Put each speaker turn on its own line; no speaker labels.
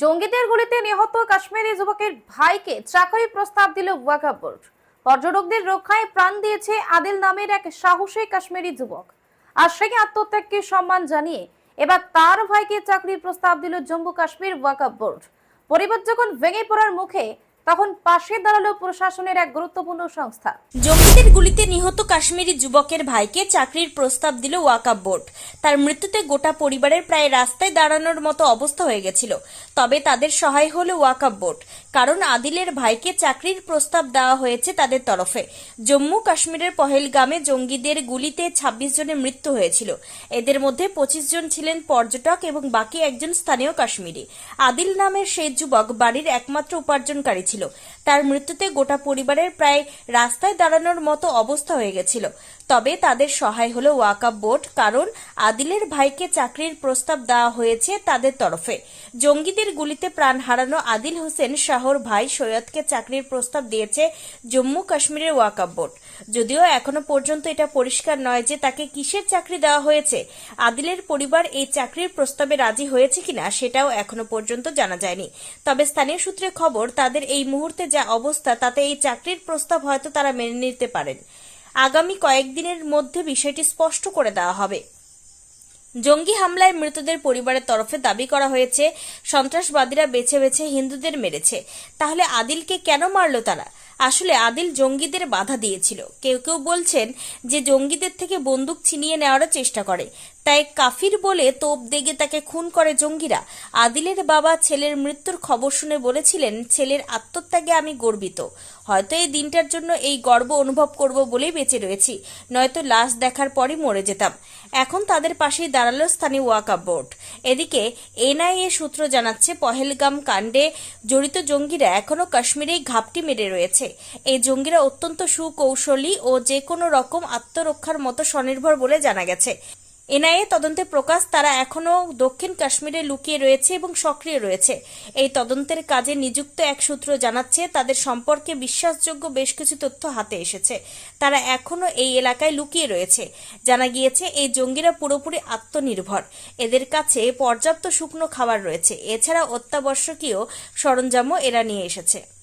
জঙ্গিদের গুলিতে নিহত কাশ্মীরি যুবকের ভাইকে চাকরি প্রস্তাব দিল ওয়াকা বোর্ড। পর্যটকদের রক্ষায় প্রাণ দিয়েছে আদিল নামের এক সাহসী কাশ্মীরি যুবক। আর সেই আত্মত্যাগকে সম্মান জানিয়ে এবার তার ভাইকে চাকরির প্রস্তাব দিল জম্মু কাশ্মীর ওয়াকা বোর্ড। পরিবার যখন ভেঙে পড়ার মুখে তখন পাশে দাঁড়াল প্রশাসনের এক গুরুত্বপূর্ণ সংস্থা।
জঙ্গিদের গুলিতে নিহত কাশ্মীরি যুবকের ভাইকে চাকরির প্রস্তাব দিল ওয়াকাব বোর্ড। তার মৃত্যুতে গোটা পরিবারের প্রায় রাস্তায় দাঁড়ানোর মতো অবস্থা হয়ে গেছিল। তবে তাদের সহায় হল ওয়াকাব বোর্ড, কারণ আদিলের ভাইকে চাকরির প্রস্তাব দেওয়া হয়েছে তাদের তরফে। জম্মু কাশ্মীরের পহেলগামে জঙ্গিদের গুলিতে ২৬ জনের মৃত্যু হয়েছিল। এদের মধ্যে পঁচিশ জন ছিলেন পর্যটক এবং বাকি একজন স্থানীয় কাশ্মীরি। আদিল নামের সেই যুবক বাড়ির একমাত্র উপার্জনকারী ছিল। তার মৃত্যুতে গোটা পরিবারের প্রায় রাস্তায় দাঁড়ানোর মতো অবস্থা হয়ে গেছিল। তবে তাদের সহায় হলো ওয়াকাব বোর্ড, কারণ আদিলের ভাইকে চাকরির প্রস্তাব দেওয়া হয়েছে তাদের তরফে। জঙ্গিদের গুলিতে প্রাণ হারানো আদিল হোসেন শাহর ভাই সৈয়দকে চাকরির প্রস্তাব দিয়েছে জম্মু কাশ্মীরের ওয়াকাব বোর্ড। যদিও এখনও পর্যন্ত এটা পরিষ্কার নয় যে তাকে কিসের চাকরি দেওয়া হয়েছে, আদিলের পরিবার এই চাকরির প্রস্তাবে রাজি হয়েছে কিনা সেটাও এখনও পর্যন্ত জানা যায়নি। তবে স্থানীয় সূত্রে খবর, তাদের এই মুহূর্তে যা অবস্থা তাতে এই চাকরির প্রস্তাব হয়তো তারা মেনে নিতে পারেন। আগামী কয়েকদিনের মধ্যে বিষয়টি স্পষ্ট করে দেওয়া হবে। জঙ্গি হামলায় মৃতদের পরিবারের তরফে দাবি করা হয়েছে, সন্ত্রাসবাদীরা বেছে বেছে হিন্দুদের মেরেছে। তাহলে আদিলকে কেন মারল তারা? আসলে আদিল জঙ্গিদের বাধা দিয়েছিল। কেউ কেউ বলছেন যে জঙ্গিদের থেকে বন্দুক ছিনিয়ে নেওয়ারও চেষ্টা করে। তাই কাফির বলে তোপ দেগে তাকে খুন করে জঙ্গিরা। আদিলের বাবা ছেলের মৃত্যুর খবর শুনে বলেছিলেন, ছেলের আত্মত্যাগে আমি গর্বিত। হয়তো এই দিনটার জন্য এই গর্ব অনুভব করব বলেই বেঁচে রয়েছি। নয়তো লাশ দেখার পরই মরে যেতাম। এখন তাদের পাশেই দাঁড়াল স্থানীয় ওয়াকাব বোর্ড। এদিকে এনআইএ সূত্র জানাচ্ছে, পহেলগাম কাণ্ডে জড়িত জঙ্গিরা এখনও কাশ্মীরেই ঘাপটি মেরে রয়েছে। এই জঙ্গিরা অত্যন্ত সুকৌশলী ও যে কোনো রকম আত্মরক্ষার মতো স্বনির্ভর বলে জানা গেছে। এনআইএ তদন্তে প্রকাশ তারা এখনও দক্ষিণ কাশ্মীরে লুকিয়ে রয়েছে এবং সক্রিয় রয়েছে। এই তদন্তের কাজে নিযুক্ত এক সূত্র জানাচ্ছে, তাদের সম্পর্কে বিশ্বাসযোগ্য বেশ কিছু তথ্য হাতে এসেছে। তারা এখনও এই এলাকায় লুকিয়ে রয়েছে। জানা গিয়েছে, এই জঙ্গিরা পুরোপুরি আত্মনির্ভর। এদের কাছে পর্যাপ্ত শুকনো খাবার রয়েছে। এছাড়া অত্যাবশ্যকীয় সরঞ্জামও এরা নিয়ে এসেছে।